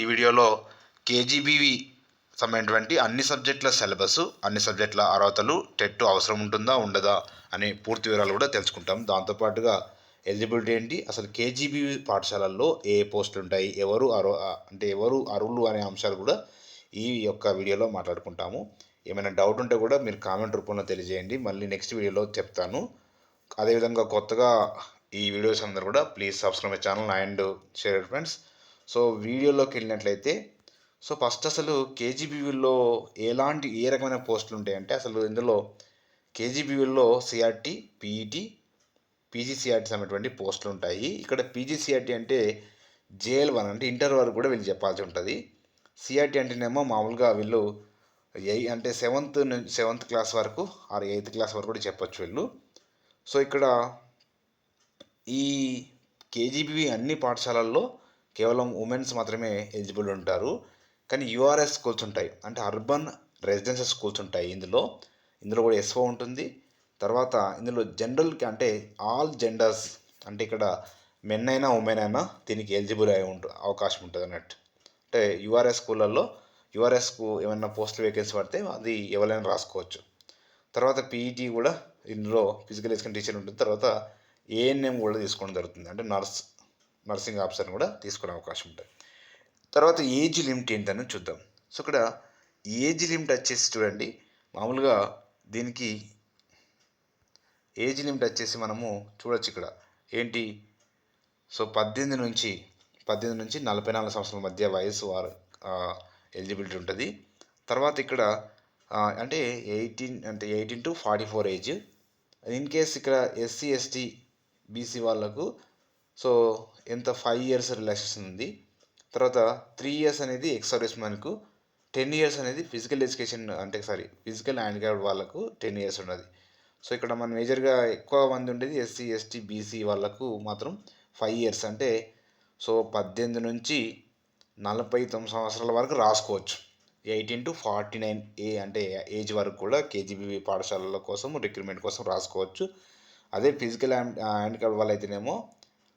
ఈ వీడియోలో కేజీబీవి సంబంధించినటువంటి అన్ని సబ్జెక్టుల సిలబస్ అన్ని సబ్జెక్టుల అర్హతలు టెట్ అవసరం ఉంటుందా ఉండదా అనే పూర్తి వివరాలు కూడా తెలుసుకుంటాం. దాంతోపాటుగా ఎలిజిబిలిటీ ఏంటి? అసలు కేజీబీవి పాఠశాలల్లో ఏ పోస్టులు ఉంటాయి? ఎవరు అర్హ అంటే ఎవరు అర్హులు అనే అంశాలు కూడా ఈ యొక్క వీడియోలో మాట్లాడుకుంటాము. ఏమైనా డౌట్ ఉంటే కూడా మీరు కామెంట్ రూపంలో తెలియజేయండి. మళ్ళీ నెక్స్ట్ వీడియోలో చెప్తాను. అదేవిధంగా కొత్తగా ఈ వీడియోస్ అందరూ కూడా please subscribe my channel and share friends. So వీడియోలోకి వెళ్ళినట్లయితే సో ఫస్ట్ అసలు కేజీబీవీలో ఎలాంటి ఏ రకమైన పోస్టులు ఉంటాయంటే అసలు ఇందులో కేజీబీవీలో సిఆర్టీ పీఈటీ పీజీసీఆర్టీ అనేటువంటి పోస్టులు ఉంటాయి. ఇక్కడ పీజీసీఆర్టీ అంటే జేఎల్ వన్ అంటే ఇంటర్ వరకు కూడా వీళ్ళు చెప్పాల్సి ఉంటుంది. సిఆర్టీ అంటేనేమో మామూలుగా వీళ్ళు ఎయి అంటే సెవెంత్ సెవెంత్ క్లాస్ వరకు ఆర్ ఎయిత్ క్లాస్ వరకు కూడా చెప్పొచ్చు వీళ్ళు. సో ఇక్కడ ఈ కేజీబీవి అన్ని పాఠశాలల్లో కేవలం ఉమెన్స్ మాత్రమే ఎలిజిబుల్ ఉంటారు. కానీ యూఆర్ఎస్ స్కూల్స్ ఉంటాయి. అంటే అర్బన్ రెసిడెన్షియల్ స్కూల్స్ ఉంటాయి ఇందులో. ఇందులో కూడా ఎస్ఓ ఉంటుంది. తర్వాత ఇందులో జనరల్ అంటే ఆల్ జెండర్స్ అంటే ఇక్కడ మెన్ అయినా ఉమెన్ అయినా దీనికి ఎలిజిబుల్ అయి ఉంటు అవకాశం ఉంటుంది అన్నట్టు. అంటే యూఆర్ఎస్ స్కూళ్ళల్లో యూఆర్ఎస్కు ఏమైనా పోస్ట్ వేకెన్సీ పడితే అది ఎవరైనా రాసుకోవచ్చు. తర్వాత పీఈటీ కూడా ఇందులో ఫిజికల్ ఎడ్యుకేషన్ టీచర్ ఉంటుంది. తర్వాత ఏఎన్ఎం కూడా తీసుకోవడం జరుగుతుంది. అంటే నర్స్ నర్సింగ్ ఆఫీసర్ని కూడా తీసుకునే అవకాశం ఉంటుంది. తర్వాత ఏజ్ లిమిట్ ఏంటని చూద్దాం. సో ఇక్కడ ఏజ్ లిమిట్ వచ్చేసి చూడండి. మామూలుగా దీనికి ఏజ్ లిమిట్ వచ్చేసి మనము చూడొచ్చు ఇక్కడ. ఏంటి? సో పద్దెనిమిది నుంచి పద్దెనిమిది నుంచి నలభై నాలుగు సంవత్సరాల మధ్య వయసు వారు ఎలిజిబిలిటీ ఉంటుంది. తర్వాత ఇక్కడ అంటే ఎయిటీన్ అంటే eighteen to forty four age in case ఇక్కడ ఎస్సీ ఎస్టీ బీసీ వాళ్ళకు సో ఎంత ఫైవ్ ఇయర్స్ రిలాక్సేషన్ ఉంది. తర్వాత త్రీ ఇయర్స్ అనేది ఎక్స్ సర్వీస్ మ్యాన్కు టెన్ ఇయర్స్ అనేది ఫిజికల్ ఎడ్యుకేషన్ అంటే సారీ ఫిజికల్ హ్యాండిక్యాప్డ్ వాళ్ళకు టెన్ ఇయర్స్ ఉన్నది. సో ఇక్కడ మన మేజర్గా ఎక్కువ మంది ఉండేది ఎస్సీ ఎస్టీ బీసీ వాళ్ళకు మాత్రం ఫైవ్ ఇయర్స్ అంటే సో పద్దెనిమిది నుంచి నలభై తొమ్మిది సంవత్సరాల వరకు రాసుకోవచ్చు. ఎయిటీన్ టు ఫార్టీ నైన్ ఏ అంటే ఏజ్ వరకు కూడా కేజీబీవీ పాఠశాలల కోసం రిక్రూట్మెంట్ కోసం రాసుకోవచ్చు. అదే ఫిజికల్ హ్యాండిక్యాప్ వాళ్ళు అయితేనేమో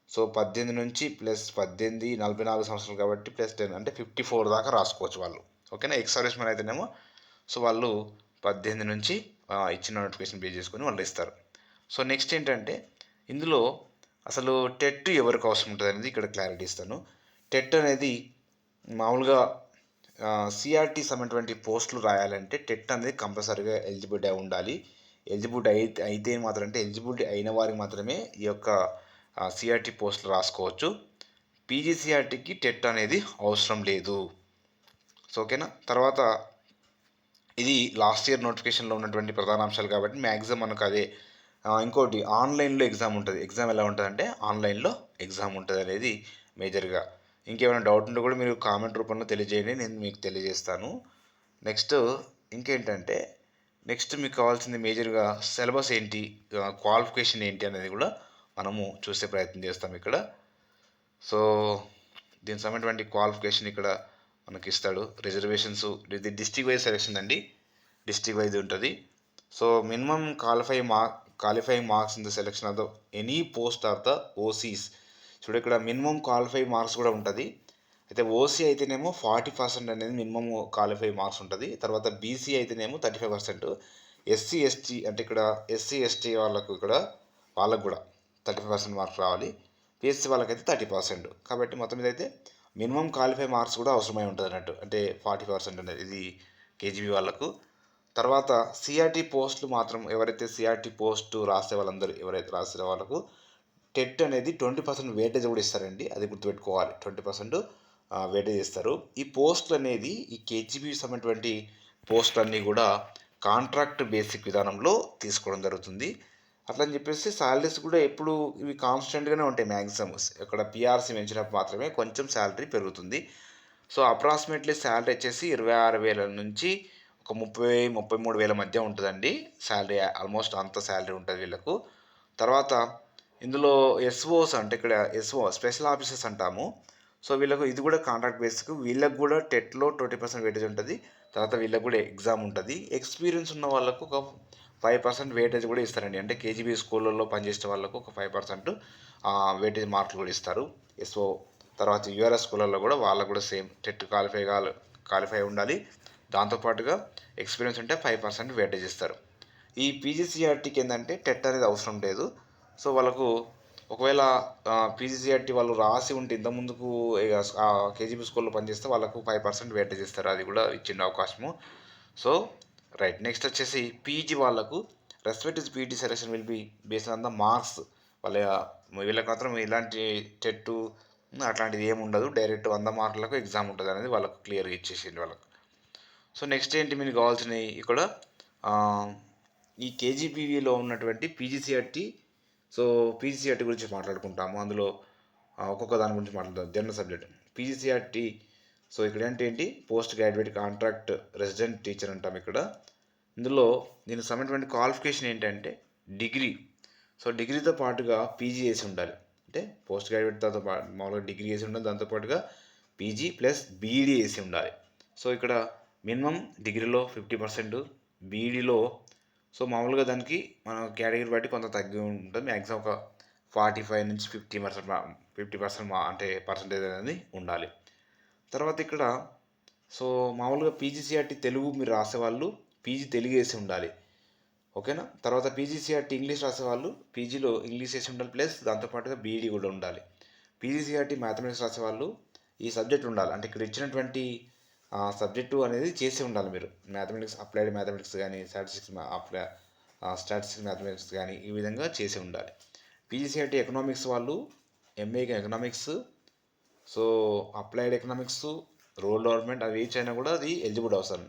సో పద్దెనిమిది నుంచి ప్లస్ పద్దెనిమిది నలభై నాలుగు సంవత్సరాలు కాబట్టి ప్లస్ టెన్ అంటే ఫిఫ్టీ ఫోర్ దాకా రాసుకోవచ్చు వాళ్ళు. ఓకేనా? ఎక్స్ సర్వీస్ మ్యాన్ అయితేనేమో సో వాళ్ళు పద్దెనిమిది నుంచి ఇచ్చిన నోటిఫికేషన్ పే చేసుకొని వాళ్ళు ఇస్తారు. సో నెక్స్ట్ ఏంటంటే ఇందులో అసలు టెట్ ఎవరికి అవసరం ఉంటుంది అనేది ఇక్కడ క్లారిటీ ఇస్తాను. టెట్ అనేది మామూలుగా సిఆర్టీ సమైనటువంటి పోస్టులు రాయాలంటే టెట్ అనేది కంపల్సరీగా ఎలిజిబిలిటీ అయి ఉండాలి. ఎలిజిబిలిటీ అయితే అయితే మాత్రం అంటే ఎలిజిబిలిటీ అయిన వారికి మాత్రమే ఈ యొక్క సిఆర్టీ పోస్టులు రాసుకోవచ్చు. పీజీసీఆర్టీకి టెట్ అనేది అవసరం లేదు. సో ఓకేనా తర్వాత ఇది లాస్ట్ ఇయర్ నోటిఫికేషన్లో ఉన్నటువంటి ప్రధాన అంశాలు కాబట్టి మ్యాక్సిమం మనకు అదే ఇంకోటి ఆన్లైన్లో ఎగ్జామ్ ఉంటుంది. ఎగ్జామ్ ఎలా ఉంటుంది అంటే ఆన్లైన్లో ఎగ్జామ్ ఉంటుంది అనేది మేజర్గా. ఇంకేమైనా డౌట్ ఉంటే కూడా మీరు కామెంట్ రూపంలో తెలియజేయండి నేను మీకు తెలియజేస్తాను. నెక్స్ట్ ఇంకేంటంటే నెక్స్ట్ మీకు కావాల్సింది మేజర్గా సిలబస్ ఏంటి క్వాలిఫికేషన్ ఏంటి అనేది కూడా మనము చూసే ప్రయత్నం చేస్తాం ఇక్కడ. సో దీనికి సంబంధించిన క్వాలిఫికేషన్ ఇక్కడ మనకి ఇస్తాడు రిజర్వేషన్స్ ఇది డిస్టిక్ వైజ్ సెలెక్షన్ అండి. డిస్టిక్ వైజ్ ఉంటుంది. So minimum qualify mark qualifying marks in the selection of the any post of the OCs చూడు ఇక్కడ మినిమం క్వాలిఫై మార్క్స్ కూడా ఉంటుంది. అయితే ఓసీ అయితేనేమో ఫార్టీ పర్సెంట్ అనేది మినిమం క్వాలిఫై మార్క్స్ ఉంటుంది. తర్వాత బీసీ అయితేనేమో thirty five percent SC ST అంటే ఇక్కడ ఎస్సీ ఎస్టీ వాళ్ళకు ఇక్కడ వాళ్ళకు కూడా. థర్టీ పర్సెంట్ మార్క్స్ రావాలి. పిఎస్సీ వాళ్ళకైతే థర్టీ పర్సెంట్. కాబట్టి మొత్తం మీద అయితే మినిమం క్వాలిఫై మార్క్స్ కూడా అవసరమై ఉంటుంది అన్నట్టు. అంటే ఫార్టీ పర్సెంట్ అనేది ఇది కేజీబీ వాళ్ళకు. తర్వాత సిఆర్టీ పోస్టులు మాత్రం ఎవరైతే సిఆర్టీ పోస్టు రాసే వాళ్ళందరూ ఎవరైతే రాసే వాళ్ళకు టెట్ అనేది ట్వంటీ పర్సెంట్ వేటేజ్ కూడా ఇస్తారండి. అది గుర్తుపెట్టుకోవాలి. ట్వంటీ పర్సెంట్ వేటేజ్ ఇస్తారు. ఈ పోస్టులు అనేది ఈ కేజీబీ సంబంధించినటువంటి పోస్టులన్నీ కూడా కాంట్రాక్ట్ బేసిక్ విధానంలో తీసుకోవడం జరుగుతుంది. అట్లా అని చెప్పేసి శాలరీస్ కూడా ఎప్పుడు ఇవి కాన్స్టెంట్గానే ఉంటాయి మ్యాక్సిమమ్స్ ఇక్కడ పిఆర్సీ పెంచినప్పుడు మాత్రమే కొంచెం శాలరీ పెరుగుతుంది. సో అప్రాక్సిమేట్లీ శాలరీ వచ్చేసి ఇరవై ఆరు వేల నుంచి ఒక ముప్పై ముప్పై మూడు వేల మధ్య ఉంటుందండి శాలరీ ఆల్మోస్ట్ అంత శాలరీ ఉంటుంది వీళ్ళకు. తర్వాత ఇందులో ఎస్ఓస్ అంటే ఇక్కడ ఎస్ఓ స్పెషల్ ఆఫీసర్స్ అంటాము. సో వీళ్ళకు ఇది కూడా కాంట్రాక్ట్ బేస్క్ వీళ్ళకు కూడా టెట్లో ట్వంటీ పర్సెంట్ వెయిటేజ్ ఉంటుంది. తర్వాత వీళ్ళకు కూడా ఎగ్జామ్ ఉంటుంది. ఎక్స్పీరియన్స్ ఉన్న వాళ్ళకు ఒక ఫైవ్ పర్సెంట్ వెయిటేజ్ కూడా ఇస్తారండి. అంటే కేజీబీ స్కూళ్ళల్లో పనిచేసే వాళ్ళకు ఒక ఫైవ్ పర్సెంట్ వెయిటేజ్ మార్కులు కూడా ఇస్తారు. ఎస్ఓ తర్వాత యూఆర్ఎస్ స్కూళ్ళల్లో కూడా వాళ్ళకు కూడా సేమ్ టెట్ క్వాలిఫై కావాలి క్వాలిఫై ఉండాలి. దాంతోపాటుగా ఎక్స్పీరియన్స్ ఉంటే ఫైవ్ పర్సెంట్ వెయిటేజ్ ఇస్తారు. ఈ పీజీసీఆర్టీకి ఏంటంటే టెట్ అనేది అవసరం లేదు. సో వాళ్ళకు ఒకవేళ పీజీసీఆర్టీ వాళ్ళు రాసి ఉంటే ఇంత ముందుకు కేజీబీ స్కూల్లో పనిచేస్తే వాళ్ళకు ఫైవ్ పర్సెంట్ వెయిటేజ్ ఇస్తారు అది కూడా ఇచ్చిన అవకాశము. సో రైట్ నెక్స్ట్ వచ్చేసి పీజీ వాళ్ళకు respective PG selection will be based on the marks. వాళ్ళ వీళ్ళకి మాత్రం ఇలాంటి టెట్టు అట్లాంటిది ఏమి ఉండదు. డైరెక్ట్ వంద మార్కులకు ఎగ్జామ్ ఉంటుంది అనేది వాళ్ళకు క్లియర్గా ఇచ్చేసింది వాళ్ళకు. సో నెక్స్ట్ ఏంటి మీకు కావాల్సినవి? ఇక్కడ ఈ కేజీపీవీలో ఉన్నటువంటి పీజీసీఆర్టీ సో పీజీసీఆర్టీ గురించి మాట్లాడుకుంటాము. అందులో ఒక్కొక్క దాని గురించి మాట్లాడదాం జనరల్ సబ్జెక్ట్ పీజీసీఆర్టీ సో ఇక్కడ ఏంటి ఏంటి? Post graduate contract resident teacher అంటాం ఇక్కడ. ఇందులో దీనికి సంబంధించిన క్వాలిఫికేషన్ ఏంటంటే డిగ్రీ. సో డిగ్రీతో పాటుగా పీజీ చేసి ఉండాలి. అంటే పోస్ట్ గ్రాడ్యుయేట్తో పాటు మామూలుగా డిగ్రీ చేసి ఉండాలి. దాంతోపాటుగా పీజీ ప్లస్ బీఈడీ చేసి ఉండాలి. సో ఇక్కడ మినిమం డిగ్రీలో ఫిఫ్టీ పర్సెంట్ బీఈడీలో సో మామూలుగా దానికి మన కేటగిరీ బట్టి కొంత తగ్గి ఉంటుంది. మ్యాక్సిమం ఒక ఫార్టీ ఫైవ్ నుంచి ఫిఫ్టీ పర్సెంట్ ఫిఫ్టీ పర్సెంట్ అంటే పర్సంటేజ్ అనేది ఉండాలి. తర్వాత ఇక్కడ సో మామూలుగా పీజీసీఆర్టీ తెలుగు మీరు రాసేవాళ్ళు పీజీ తెలుగు వేసి ఉండాలి. ఓకేనా? తర్వాత పీజీసీఆర్టీ ఇంగ్లీష్ రాసేవాళ్ళు పీజీలో ఇంగ్లీష్ వేసి ఉండాలి. ప్లస్ దాంతోపాటుగా బీఈడీ కూడా ఉండాలి. పీజీసీఆర్టీ మ్యాథమెటిక్స్ రాసేవాళ్ళు ఈ సబ్జెక్ట్ ఉండాలి. అంటే ఇక్కడ ఇచ్చినటువంటి సబ్జెక్టు అనేది చేసి ఉండాలి మీరు. మ్యాథమెటిక్స్ అప్లైడ్ మ్యాథమెటిక్స్ కానీ స్టాటిస్టిక్స్ అప్లై స్టాటిస్టిక్స్ మ్యాథమెటిక్స్ కానీ ఈ విధంగా చేసి ఉండాలి. పీజీసీఆర్టీ ఎకనామిక్స్ వాళ్ళు MA economics so applied economics rural development అవి ఏచ్ అయినా కూడా అది ఎలిజిబుల్ అవసరం.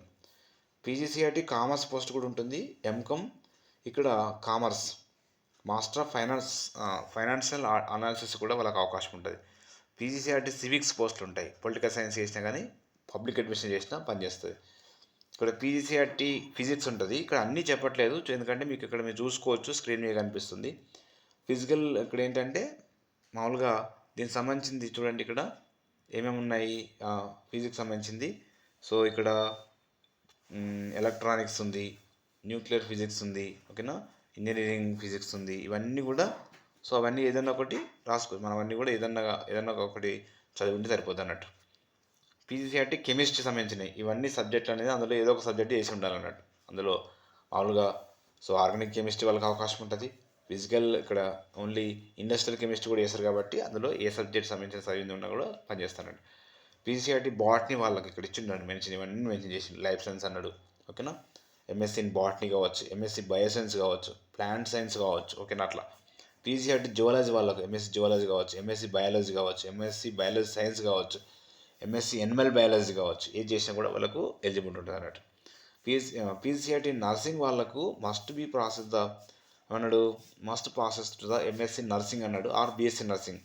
పీజీసీఆర్టీ కామర్స్ పోస్ట్ కూడా ఉంటుంది ఎంకమ్. ఇక్కడ commerce master of finance financial analysis కూడా వాళ్ళకి అవకాశం ఉంటుంది. పీజీసీఆర్టీ సివిక్స్ పోస్టులు ఉంటాయి పొలిటికల్ సైన్స్ చేసినా కానీ పబ్లిక్ అడ్మిషన్ చేసినా పనిచేస్తుంది. ఇక్కడ పీజీసీఆర్టీ ఫిజిక్స్ ఉంటుంది. ఇక్కడ అన్నీ చెప్పట్లేదు. ఎందుకంటే మీకు ఇక్కడ మీరు చూసుకోవచ్చు స్క్రీన్ మీద కనిపిస్తుంది. ఫిజికల్ ఇక్కడ ఏంటంటే మామూలుగా దీనికి సంబంధించింది చూడండి ఇక్కడ. ఏమేమి ఉన్నాయి? ఫిజిక్స్ సంబంధించింది. సో ఇక్కడ ఎలక్ట్రానిక్స్ ఉంది. న్యూక్లియర్ ఫిజిక్స్ ఉంది. ఓకేనా? ఇంజనీరింగ్ ఫిజిక్స్ ఉంది. ఇవన్నీ కూడా సో అవన్నీ ఏదన్నా ఒకటి రాసుకో. మనం అవన్నీ కూడా ఏదన్నా ఏదన్నా ఒకటి చదివింటే సరిపోద్ది అన్నట్టు పీజీసీఆర్టీ కెమిస్ట్రీ సంబంధించినవి. ఇవన్నీ సబ్జెక్టులు అనేది అందులో ఏదో ఒక సబ్జెక్ట్ వేసి ఉండాలన్నట్టు. అందులో మామూలుగా సో ఆర్గానిక్ కెమిస్ట్రీ వాళ్ళకి అవకాశం ఉంటుంది. ఫిజికల్ ఇక్కడ ఓన్లీ ఇండస్ట్రియల్ కెమిస్ట్రీ కూడా చేస్తారు కాబట్టి అందులో ఏ సబ్జెక్ట్ సంబంధించిన చదివింది ఉన్నా కూడా పనిచేస్తానండి పీసీఆర్టీ బాట్ని వాళ్ళకి ఇక్కడ ఇచ్చిండండి మెన్షన్ ఇవన్నీ మెన్షన్ చేసి లైఫ్ సైన్స్ అన్నాడు. ఓకేనా? ఎంఎస్సీ ఇన్ బాట్నీ కావచ్చు ఎంఎస్సీ బయోసైన్స్ కావచ్చు ప్లాంట్ సైన్స్ కావచ్చు ఓకేనా అట్లా. పీసీఆర్టీ జువాలజీ వాళ్ళకు ఎంఎస్సీ జువాలజీ కావచ్చు ఎంఎస్సీ బయాలజీ కావచ్చు ఎంఎస్సీ బయాలజీ సైన్స్ కావచ్చు ఎంఎస్సీ ఎనిమల్ బయాలజీ కావచ్చు ఏది చేసినా కూడా వాళ్ళకు ఎలిజిబుల్ ఉంటుంది అన్నట్టు పీసీ పీసీఆర్టీ నర్సింగ్ వాళ్ళకు మస్ట్ బీ ప్రాసెస్ ద? అన్నాడు must process to the MSc nursing అన్నాడు or BSc nursing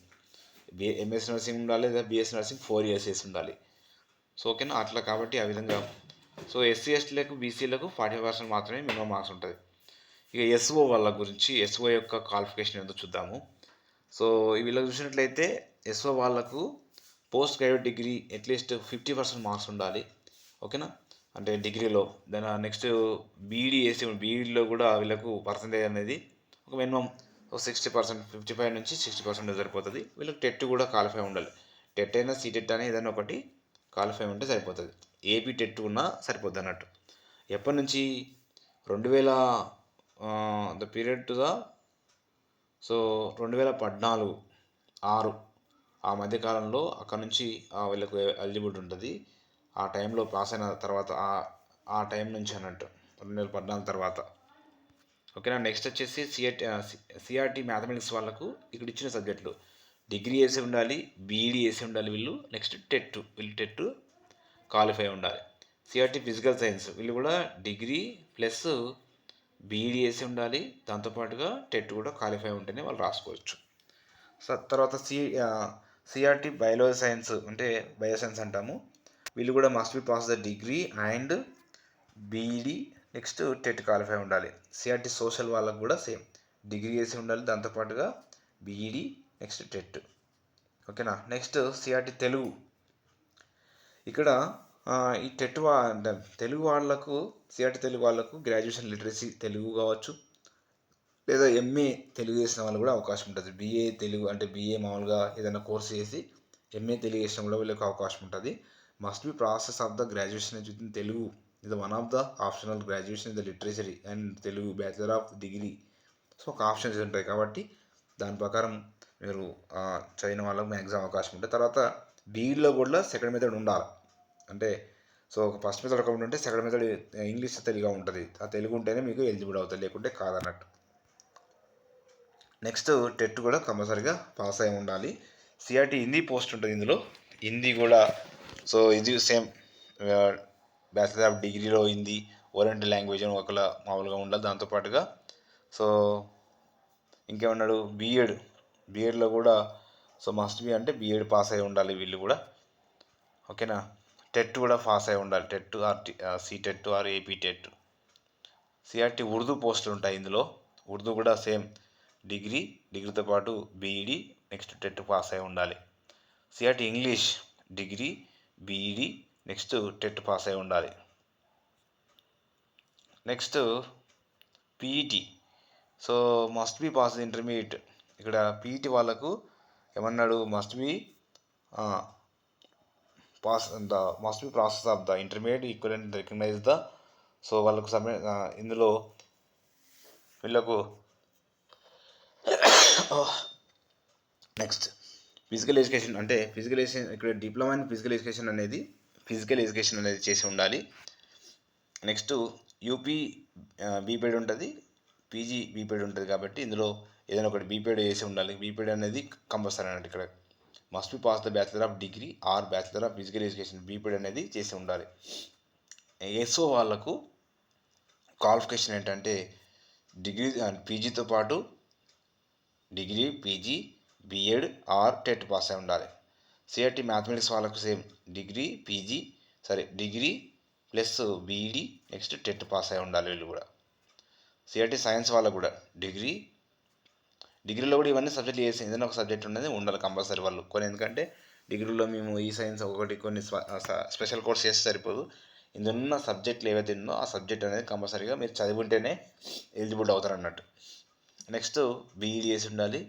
B MSc nursing ఉండాలి లేదా బీఎస్సీ నర్సింగ్ ఫోర్ ఇయర్స్ వేసి ఉండాలి. సో ఓకేనా అట్లా కాబట్టి ఆ విధంగా. సో ఎస్సీ ఎస్టీలకు బీసీలకు ఫార్టీ పర్సెంట్ మాత్రమే మినిమం మార్క్స్ ఉంటుంది. ఇక ఎస్ఓ వాళ్ళ గురించి ఎస్ఓ యొక్క క్వాలిఫికేషన్ ఏదో చూద్దాము. సో వీళ్ళకి చూసినట్లయితే ఎస్ఓ వాళ్ళకు post graduate degree at least fifty percent marks ఉండాలి. ఓకేనా? అంటే డిగ్రీలో. దెన్ నెక్స్ట్ బీఈడీ చేసి బీఈడీలో కూడా వీళ్ళకు పర్సంటేజ్ అనేది ఒక మినిమం ఒక సిక్స్టీ పర్సెంట్ ఫిఫ్టీ ఫైవ్ నుంచి సిక్స్టీ పర్సెంట్ సరిపోతుంది. వీళ్ళకి టెట్ కూడా క్వాలిఫై ఉండాలి. టెట్ అయినా సీటెట్ అయినా ఏదైనా ఒకటి క్వాలిఫై ఉంటే సరిపోతుంది. ఏపీ టెట్ ఉన్నా సరిపోద్ది అన్నట్టు. ఎప్పటి నుంచి? రెండు వేల the period to the so రెండు వేల పద్నాలుగు ఆరు. ఆ మధ్యకాలంలో అక్కడ నుంచి వీళ్ళకు ఎలిజిబిలిటీ ఉంటుంది. ఆ టైంలో పాస్ అయిన తర్వాత ఆ టైం నుంచి అన్నట్టు రెండు వేల పద్నాలుగు తర్వాత. ఓకేనా? నెక్స్ట్ వచ్చేసి సిఆర్టీ సిఆర్టీ మ్యాథమెటిక్స్ వాళ్ళకు ఇక్కడ ఇచ్చిన సబ్జెక్టులు. డిగ్రీ వేసి ఉండాలి బీఈడీ వేసి ఉండాలి వీళ్ళు. నెక్స్ట్ టెట్ వీళ్ళు టెట్ క్వాలిఫై ఉండాలి. సిఆర్టీ ఫిజికల్ సైన్స్ వీళ్ళు కూడా డిగ్రీ ప్లస్ బీఈడీ వేసి ఉండాలి. దాంతోపాటుగా టెట్ కూడా క్వాలిఫై ఉంటేనే వాళ్ళు రాసుకోవచ్చు. సో తర్వాత సి సిఆర్టీ బయాలజీ సైన్స్ అంటే బయో సైన్స్ అంటాము. వీళ్ళు కూడా must be pass the degree and BEd next TET qualify ఉండాలి. సిఆర్టీ సోషల్ వాళ్ళకు కూడా సేమ్ డిగ్రీ చేసి ఉండాలి దాంతోపాటుగా బీఈడి నెక్స్ట్ టెట్ ఓకేనా నెక్స్ట్ సిఆర్టీ తెలుగు. ఇక్కడ ఈ టెట్ వా తెలుగు వాళ్ళకు సిఆర్టీ తెలుగు వాళ్ళకు గ్రాడ్యుయేషన్ లిటరసీ తెలుగు కావచ్చు. లేదా ఎంఏ తెలుగు చేసిన వాళ్ళు కూడా అవకాశం ఉంటుంది. బీఏ తెలుగు అంటే బీఏ మామూలుగా ఏదైనా కోర్స్ చేసి ఎంఏ తెలుగు చేసినా వీళ్ళకి అవకాశం ఉంటుంది. Must be process of the graduation with Telugu ఇది one of the optional graduation in the literature and Telugu bachelor of degree so ఒక ఆప్షన్స్ ఉంటాయి. కాబట్టి దాని ప్రకారం మీరు చదివిన వాళ్ళకి మ్యాక్సిమం అవకాశం ఉంటుంది. తర్వాత బీఈడీలో కూడా సెకండ్ మెథడ్ ఉండాలి. అంటే సో ఒక ఫస్ట్ మెథడ్ ఒకటి ఉంటే సెకండ్ మెథడ్ ఇంగ్లీష్ తెలుగుగా ఉంటుంది. ఆ తెలుగు ఉంటేనే మీకు ఎలిజిబుల్ అవుతుంది లేకుంటే కాదన్నట్టు. నెక్స్ట్ టెట్ కూడా కంపల్సరీగా పాస్ అయి ఉండాలి. సిఆర్టీ హిందీ పోస్ట్ ఉంటుంది ఇందులో. హిందీ కూడా సో ఇది సేమ్ బ్యాచిలర్ ఆఫ్ డిగ్రీలో హిందీ ఓరియంటల్ లాంగ్వేజ్ అని ఒకలా మామూలుగా ఉండాలి. దాంతోపాటుగా సో ఇంకేమన్నాడు? బీఎడ్. బీఎడ్లో కూడా సో మస్ట్ బి అంటే బీఎడ్ పాస్ అయి ఉండాలి వీళ్ళు కూడా. ఓకేనా? టెట్ కూడా పాస్ అయి ఉండాలి. TET RT C TET or AP TET. CRT Urdu పోస్టులు ఉంటాయి ఇందులో. ఉర్దూ కూడా సేమ్ డిగ్రీ డిగ్రీతో పాటు బీఈడి నెక్స్ట్ టెట్ పాస్ అయి ఉండాలి. CRT English degree BEd next TET pass అయి ఉండాలి. Next PET. So must be pass intermediate ఇక్కడ పీఈటీ వాళ్ళకు ఏమన్నాడు? Must be pass the must be process of the intermediate equal recognise the so వాళ్ళకు సమ ఇందులో వీళ్ళకు నెక్స్ట్ ఫిజికల్ ఎడ్యుకేషన్ అంటే ఫిజికల్ ఎడ్యుకేషన్ ఇక్కడ డిప్లొమా ఇన్ ఫిజికల్ ఎడ్యుకేషన్ అనేది ఫిజికల్ ఎడ్యుకేషన్ అనేది చేసి ఉండాలి. నెక్స్ట్ యూపీ బీపీడ్ ఉంటుంది. పీజీ బీపీడ్ ఉంటుంది కాబట్టి ఇందులో ఏదైనా ఒకటి బీపీడ్ చేసి ఉండాలి. బీపీడ్ అనేది కంపల్సరీ అన్నట్టు ఇక్కడ. Must be pass the bachelor of degree or bachelor of physical education BPEd అనేది చేసి ఉండాలి. ఎస్ఓ వాళ్ళకు క్వాలిఫికేషన్ ఏంటంటే డిగ్రీ పీజీతో uh, పాటు degree PG BEd or TET pass అయి ఉండాలి. సిఆర్టీ మ్యాథమెటిక్స్ వాళ్ళకు సేమ్. డిగ్రీ పీజీ సరే degree plus BEd next TET pass అయి ఉండాలి వీళ్ళు కూడా. సిఆర్టీ సైన్స్ వాళ్ళకు కూడా డిగ్రీ. డిగ్రీలో కూడా ఇవన్నీ సబ్జెక్టులు చేసి ఏదైనా ఒక సబ్జెక్ట్ ఉన్నది ఉండాలి కంపల్సరీ వాళ్ళు. కొన్ని ఎందుకంటే డిగ్రీలో మేము ఈ సైన్స్ ఒకటి కొన్ని స్పెషల్ కోర్స్ చేస్తే సరిపోదు. ఇందున్న సబ్జెక్టులు ఏవైతే ఉందో ఆ సబ్జెక్ట్ అనేది కంపల్సరీగా మీరు చదివి ఉంటేనే ఎలిజిబుల్ అవుతారు అన్నట్టు నెక్స్ట్ బీఈడి చేసి ఉండాలి.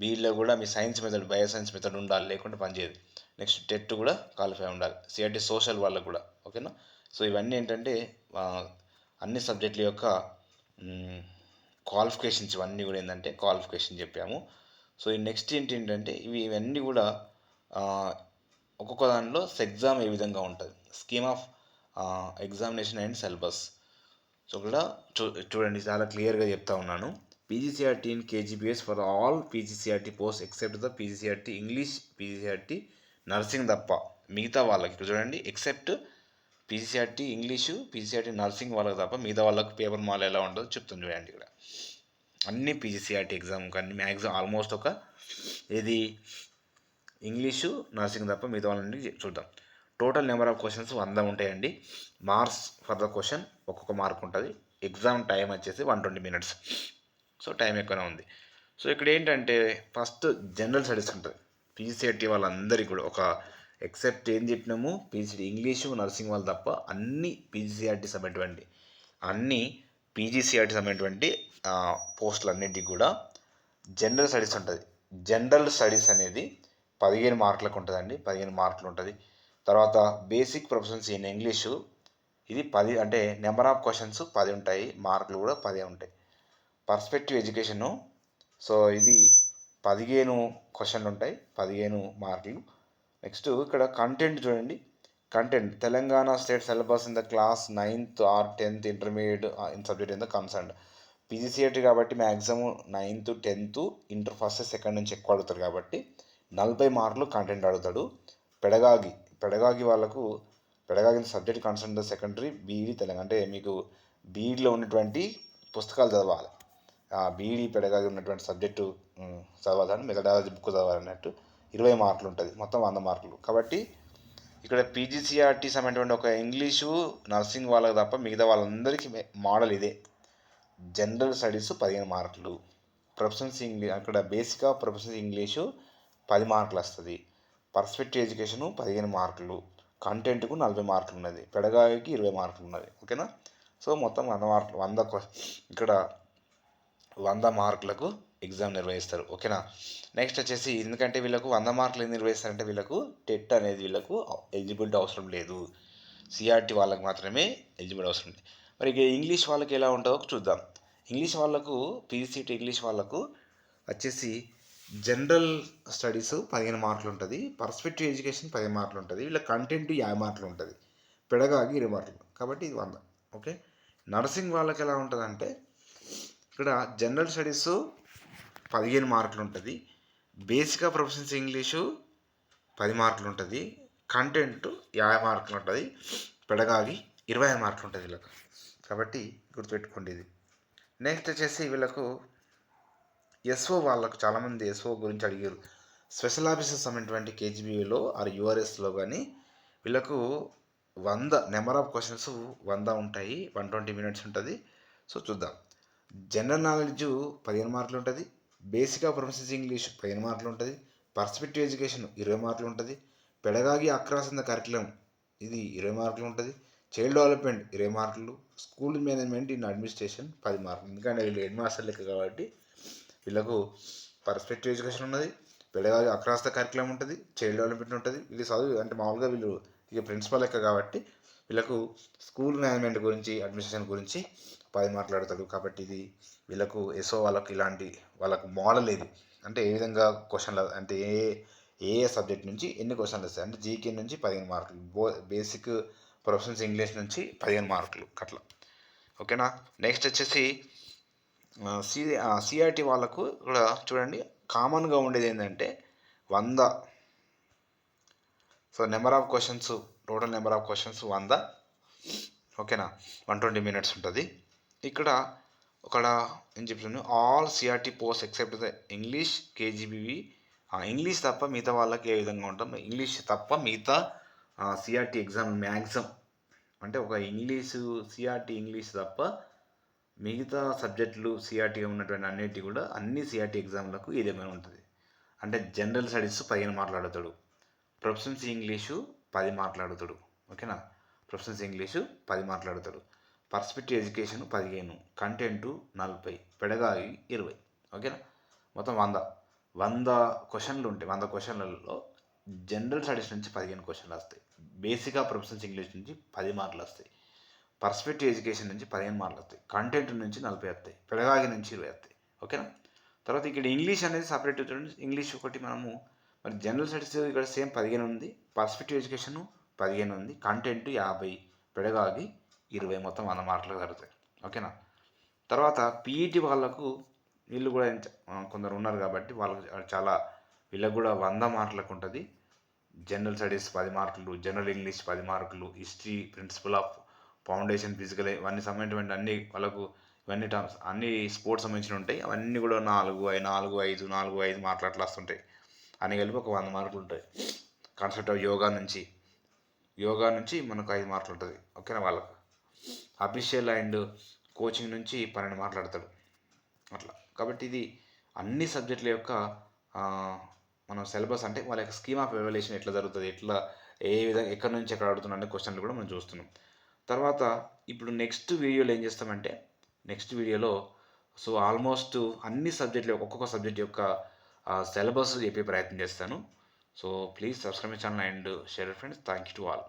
బీఈడిలో కూడా మీ science method bio science method ఉండాలి లేకుంటే పనిచేయదు నెక్స్ట్ టెట్ కూడా క్వాలిఫై ఉండాలి. సిఆర్టీ సోషల్ వాళ్ళకు కూడా. ఓకేనా సో ఇవన్నీ ఏంటంటే అన్ని సబ్జెక్టుల యొక్క క్వాలిఫికేషన్స్ ఇవన్నీ కూడా ఏంటంటే క్వాలిఫికేషన్ చెప్పాము. సో ఈ నెక్స్ట్ ఏంటి ఏంటంటే ఇవి ఇవన్నీ కూడా ఒక్కొక్క దానిలో ఎగ్జామ్ ఏ విధంగా ఉంటుంది? Scheme of examination and syllabus so కూడా చూ చూడండి చాలా క్లియర్గా చెప్తా ఉన్నాను. PGCRT in KGBS for all PGCRT post except the PGCRT English PGCRT nursing తప్ప. మిగతా వాళ్ళకి ఇక్కడ చూడండి except PGCRT English PGCRT nursing వాళ్ళకి తప్ప మిగతా వాళ్ళకి పేపర్ మాల్ ఎలా ఉంటుందో చెప్తుంది చూడండి ఇక్కడ. అన్ని పీజీసీఆర్టీ ఎగ్జామ్ కానీ మ్యాక్సిమం ఆల్మోస్ట్ ఒక ఇది ఇంగ్లీషు నర్సింగ్ తప్ప మిగతా వాళ్ళని చూద్దాం. టోటల్ నెంబర్ ఆఫ్ క్వశ్చన్స్ వంద ఉంటాయండి. మార్క్స్ ఫర్ ద క్వశ్చన్ ఒక్కొక్క మార్క్ ఉంటుంది. ఎగ్జామ్ టైం వచ్చేసి one twenty minutes so time ఎక్కువనే ఉంది. సో ఇక్కడ ఏంటంటే ఫస్ట్ జనరల్ స్టడీస్ ఉంటుంది. పీజీసీఆర్టీ వాళ్ళందరికీ కూడా ఒక ఎక్సెప్ట్ ఏం చెప్పినాము పీజీసీ ఇంగ్లీషు నర్సింగ్ వాళ్ళు తప్ప అన్ని పీజీసీఆర్టీ సమైనటువంటి అన్ని పీజీసీఆర్టీ సమైనటువంటి పోస్టులన్నిటికీ కూడా జనరల్ స్టడీస్ ఉంటుంది. జనరల్ స్టడీస్ అనేది పదిహేను మార్కులకు ఉంటుందండి. పదిహేను మార్కులు ఉంటుంది. తర్వాత బేసిక్ ప్రొఫెషన్స్ ఇన్ ఇంగ్లీషు ఇది పది అంటే నెంబర్ ఆఫ్ క్వశ్చన్స్ పది ఉంటాయి మార్కులు కూడా పదే ఉంటాయి. Perspective education. సో ఇది పదిహేను క్వశ్చన్లు ఉంటాయి. పదిహేను మార్కులు. నెక్స్ట్ ఇక్కడ కంటెంట్ చూడండి. Content. Telangana state syllabus in the class ninth or tenth intermediate in subject in the concern. PGCET కాబట్టి maximum ninth tenth inter first second నుంచి ఎక్కువ అడుగుతారు కాబట్టి నలభై మార్కులు కంటెంట్ అడుగుతాడు. పెడగాగి. పెడగాగి వాళ్ళకు pedagogy subject concern the secondary BEd Telangana. అంటే మీకు బీఈడిలో ఉన్నటువంటి పుస్తకాలు చదవాలి. బీఈడీ పెడగాగి ఉన్నటువంటి సబ్జెక్టు చదవాలని మెథడాలజీ బుక్ చదవాలన్నట్టు ఇరవై మార్కులు ఉంటుంది. మొత్తం వంద మార్కులు. కాబట్టి ఇక్కడ పీజీసీఆర్టీ అనేటువంటి ఒక ఇంగ్లీషు నర్సింగ్ వాళ్ళకి తప్ప మిగతా వాళ్ళందరికీ మోడల్ ఇదే. జనరల్ స్టడీస్ పదిహేను మార్కులు. ప్రొఫెషన్స్ ఇంగ్లీష్ అక్కడ బేసిక్ ఆఫ్ ప్రొఫెషన్స్ ఇంగ్లీషు పది మార్కులు వస్తుంది. పర్స్పెక్టివ్ ఎడ్యుకేషను పదిహేను మార్కులు. కంటెంట్కు నలభై మార్కులు ఉన్నది పెడగావికి ఇరవై మార్కులు ఉన్నది ఓకేనా? సో మొత్తం వంద మార్కులు వంద ఇక్కడ వంద మార్కులకు ఎగ్జామ్ నిర్వహిస్తారు. ఓకేనా? నెక్స్ట్ వచ్చేసి ఎందుకంటే వీళ్ళకు వంద మార్కులు ఏం నిర్వహిస్తారంటే వీళ్ళకు టెట్ అనేది వీళ్ళకు ఎలిజిబిలిటీ అవసరం లేదు. సిఆర్టీ వాళ్ళకి మాత్రమే ఎలిజిబిలిటీ అవసరం ఉంది మరి ఇక ఇంగ్లీష్ వాళ్ళకి ఎలా ఉంటుందో చూద్దాం. ఇంగ్లీష్ వాళ్ళకు పీసీటీ ఇంగ్లీష్ వాళ్ళకు వచ్చేసి జనరల్ స్టడీస్ పదిహేను మార్కులు ఉంటుంది. పర్స్పెక్టివ్ ఎడ్యుకేషన్ పదిహేను మార్కులు ఉంటుంది. వీళ్ళ కంటెంట్ యాభై మార్కులు ఉంటుంది. పెడగాగి ఇరవై మార్కులు. కాబట్టి ఇది వంద. ఓకే? నర్సింగ్ వాళ్ళకి ఎలా ఉంటుందంటే ఇక్కడ జనరల్ స్టడీస్ పదిహేను మార్కులు ఉంటుంది. బేసిక్ ప్రొఫెషన్స్ ఇంగ్లీషు పది మార్కులు ఉంటుంది. కంటెంట్ యాభై మార్కులు ఉంటుంది. పెడగాగి ఇరవై ఐదు మార్కులు ఉంటుంది వీళ్ళకి. కాబట్టి గుర్తుపెట్టుకోండి ఇది నెక్స్ట్ వచ్చేసి వీళ్ళకు ఎస్ఓ వాళ్ళకు చాలామంది ఎస్ఓ గురించి అడిగారు. స్పెషల్ ఆఫీసర్స్ అనేటువంటి కేజీబీలో ఆర్ యూఆర్ఎస్లో కానీ వీళ్ళకు వంద నెంబర్ ఆఫ్ క్వశ్చన్స్ వంద ఉంటాయి. వన్ ట్వంటీ మినిట్స్ ఉంటుంది. సో చూద్దాం. జనరల్ నాలెడ్జ్ పదిహేను మార్కులు ఉంటుంది బేసిక్ ఆఫ్ ప్రొఫెసెస్ ఇంగ్లీష్ పదిహేను మార్కులు ఉంటుంది పర్స్పెక్టివ్ ఎడ్యుకేషన్ ఇరవై మార్కులు ఉంటుంది pedagogy across in the curriculum ఇది ఇరవై మార్కులు ఉంటుంది చైల్డ్ డెవలప్మెంట్ ఇరవై మార్కులు స్కూల్ మేనేజ్మెంట్ ఇన్ అడ్మినిస్ట్రేషన్ పది మార్కులు. ఎందుకంటే వీళ్ళు హెడ్ మాస్టర్ లెక్క కాబట్టి వీళ్ళకు పర్స్పెక్టివ్ ఎడ్యుకేషన్ ఉన్నది పెడగాగి అక్రాస్ ద కరికులం ఉంటుంది చైల్డ్ డెవలప్మెంట్ ఉంటుంది. వీళ్ళు చదువు అంటే మామూలుగా వీళ్ళు ఇక ప్రిన్సిపల్ లెక్క కాబట్టి వీళ్ళకు స్కూల్ మేనేజ్మెంట్ గురించి అడ్మినిస్ట్రేషన్ గురించి పది మాట్లాడతాడు కాబట్టి ఇది వీళ్ళకు ఎస్ఓ వాళ్ళకు ఇలాంటి వాళ్ళకు మోడల్ ఇది. అంటే ఏ విధంగా క్వశ్చన్లు అంటే ఏ ఏ సబ్జెక్ట్ నుంచి ఎన్ని క్వశ్చన్లు వస్తాయి? అంటే జీకే నుంచి పదిహేను మార్కులు బో బేసిక్ ప్రొఫెషన్స్ ఇంగ్లీష్ నుంచి పదిహేను మార్కులు అట్లా ఓకేనా? నెక్స్ట్ వచ్చేసి సి సిఆర్టీ వాళ్ళకు కూడా చూడండి కామన్గా ఉండేది ఏంటంటే వంద. So number of questions total number of questions వంద. ఓకేనా? వన్ ట్వంటీ మినిట్స్ ఉంటుంది. ఇక్కడ ఇక్కడ ఏం చెప్తున్నాను all CRT post except the English KGBV English తప్ప మిగతా వాళ్ళకి ఏ విధంగా ఉంటాం? ఇంగ్లీష్ తప్ప మిగతా సిఆర్టీ ఎగ్జామ్ మ్యాక్సిమం అంటే ఒక ఇంగ్లీషు సిఆర్టీ ఇంగ్లీష్ తప్ప మిగతా సబ్జెక్టులు సిఆర్టీగా ఉన్నటువంటి అన్నిటి కూడా అన్ని సిఆర్టీ ఎగ్జామ్లకు ఏదేమైనా ఉంటుంది. అంటే జనరల్ స్టడీస్ పదిహేను మాట్లాడతాడు. ప్రొఫెషన్స్ ఇంగ్లీషు పది మాట్లాడతాడు. ఓకేనా? ప్రొఫెషన్స్ ఇంగ్లీషు పది మాట్లాడతాడు. పర్స్పెక్టివ్ ఎడ్యుకేషన్ పదిహేను కంటెంటు నలభై పెడగాగి ఇరవై. ఓకేనా? మొత్తం వంద. వంద క్వశ్చన్లు ఉంటాయి. వంద క్వశ్చన్లలో జనరల్ స్టడీస్ నుంచి పదిహేను క్వశ్చన్లు వస్తాయి. బేసిక్గా ప్రొఫెషన్స్ ఇంగ్లీష్ నుంచి పది మార్కులు వస్తాయి. పర్స్పెక్టివ్ ఎడ్యుకేషన్ నుంచి పదిహేను మార్కులు వస్తాయి. కంటెంట్ నుంచి నలభై వస్తాయి. పెడగాగి నుంచి ఇరవై వస్తాయి. ఓకేనా? తర్వాత ఇక్కడ ఇంగ్లీష్ అనేది సపరేట్ చూడండి. ఇంగ్లీష్ ఒకటి మనము మరి జనరల్ స్టడీస్ ఇక్కడ సేమ్ పదిహేను ఉంది. పర్స్పెక్టివ్ ఎడ్యుకేషన్ పదిహేను ఉంది. కంటెంట్ యాభై పెడగాగి ఇరవై మొత్తం వంద మార్కులు జరుగుతాయి. ఓకేనా? తర్వాత పీఈటీ వాళ్ళకు వీళ్ళు కూడా కొందరు ఉన్నారు కాబట్టి వాళ్ళకి చాలా వీళ్ళకు కూడా వంద మార్కులకు ఉంటుంది. జనరల్ స్టడీస్ పది మార్కులు జనరల్ ఇంగ్లీష్ పది మార్కులు history principle of foundation physical ఇవన్నీ సంబంధించిన అన్ని వాళ్ళకు ఇవన్నీ టర్మ్స్ అన్ని స్పోర్ట్స్ సంబంధించిన ఉంటాయి. అవన్నీ కూడా నాలుగు ఐదు నాలుగు ఐదు నాలుగు ఐదు మార్కులు అట్లా వస్తుంటాయి. అని కలిపి ఒక వంద మార్కులు ఉంటాయి. కాన్సెప్ట్ ఆఫ్ యోగా నుంచి యోగా నుంచి మనకు ఐదు మార్కులు ఉంటుంది. ఓకేనా వాళ్ళకు? అఫీషియల్ అండ్ కోచింగ్ నుంచి పన్నెండు మాట్లాడతాడు. అట్లా. కాబట్టి ఇది అన్ని సబ్జెక్టుల యొక్క మనం సిలబస్ అంటే వాళ్ళ యొక్క స్కీమ్ ఆఫ్ ఎవల్యూషన్ ఎట్లా జరుగుతుంది ఎట్లా ఏ విధంగా ఎక్కడి నుంచి ఎక్కడ అడుగుతున్నా అనే క్వశ్చన్లు కూడా మనం చూస్తున్నాం. తర్వాత ఇప్పుడు నెక్స్ట్ వీడియోలో ఏం చేస్తామంటే నెక్స్ట్ వీడియోలో సో ఆల్మోస్ట్ అన్ని సబ్జెక్టులు ఒక్కొక్క సబ్జెక్ట్ యొక్క సిలబస్ చెప్పే ప్రయత్నం చేస్తాను. So please subscribe channel and share friends. Thank you to all.